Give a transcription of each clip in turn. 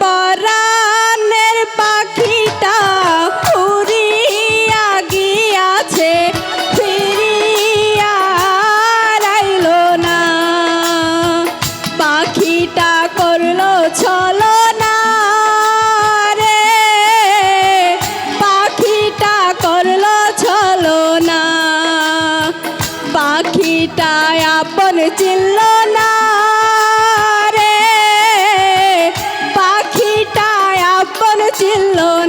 পরাণের পাখিটা ফুরিয়া গিয়াছে, ফিরিয়া রাইল না। পাখিটা করল ছলো না রে। পাখিটা করল ছলো না। পাখিটা আপন চিল্লো Lord.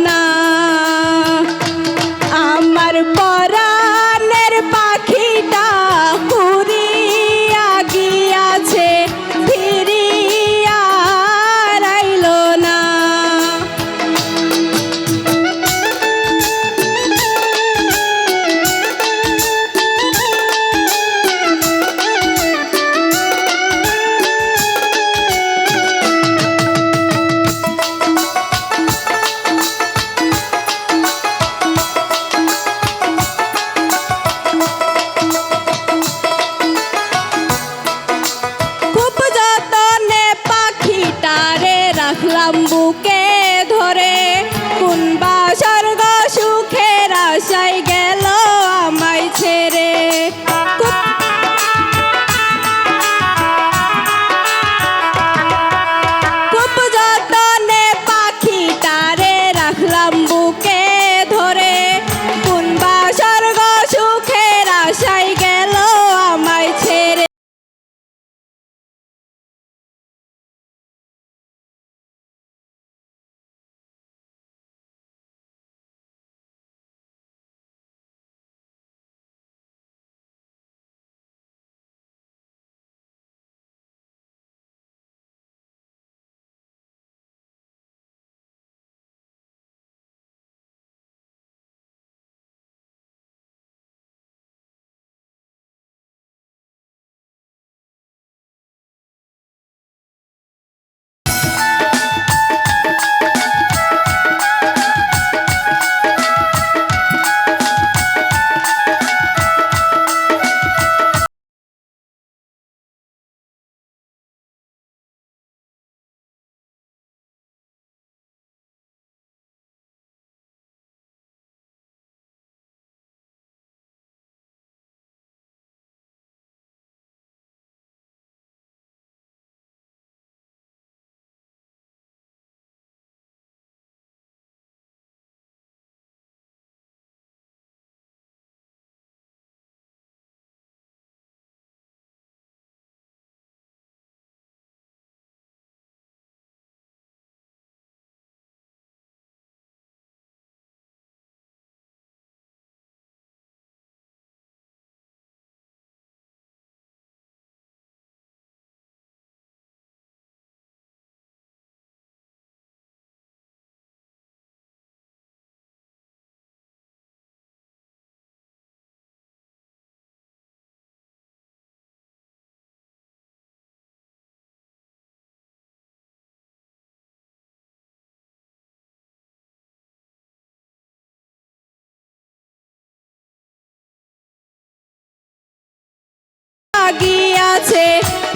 লাগিয়াছে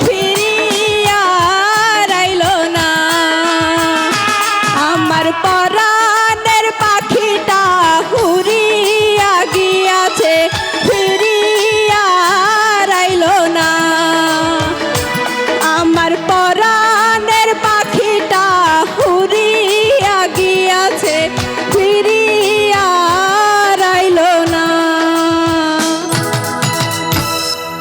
ফিরিয়া রাইল না। আমার পা